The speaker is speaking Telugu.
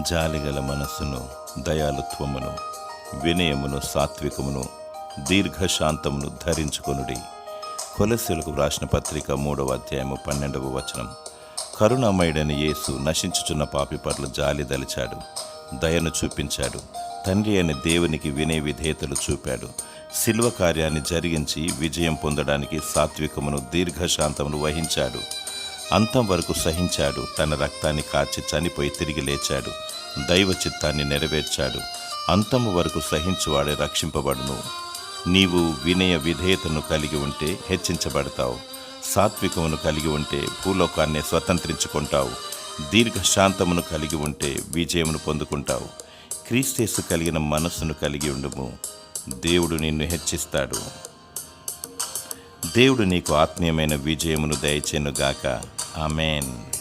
జాలిగల మనస్సును దయాలుత్వమును వినయమును సాత్వికమును దీర్ఘశాంతమును ధరించుకొనుడి. కొలస్యులకు వ్రాసిన పత్రిక మూడవ అధ్యాయము పన్నెండవ వచనం. కరుణామయుడని యేసు నశించుచున్న పాపి పట్ల జాలి దలిచాడు. దయను చూపించాడు. తండ్రి అయిన దేవునికి వినయ విధేయతలు చూపాడు. శిల్వ కార్యాన్ని జరిగించి విజయం పొందడానికి సాత్వికమును దీర్ఘశాంతమును వహించాడు. అంతం వరకు సహించాడు. తన రక్తాన్ని కాచి చనిపోయి తిరిగి లేచాడు. దైవ చిత్తాన్ని నెరవేర్చాడు. అంతము వరకు సహించువాడే రక్షింపబడును. నీవు వినయ విధేయతను కలిగి ఉంటే హెచ్చించబడతావు. సాత్వికమును కలిగి ఉంటే భూలోకాన్ని స్వతంత్రించుకుంటావు. దీర్ఘశాంతమును కలిగి ఉంటే విజయమును పొందుకుంటావు. క్రీస్తేసు కలిగిన మనస్సును కలిగి ఉండుము. దేవుడు నిన్ను హెచ్చిస్తాడు. దేవుడు నీకు ఆత్మీయమైన విజయమును దయచేనుగాక Amen.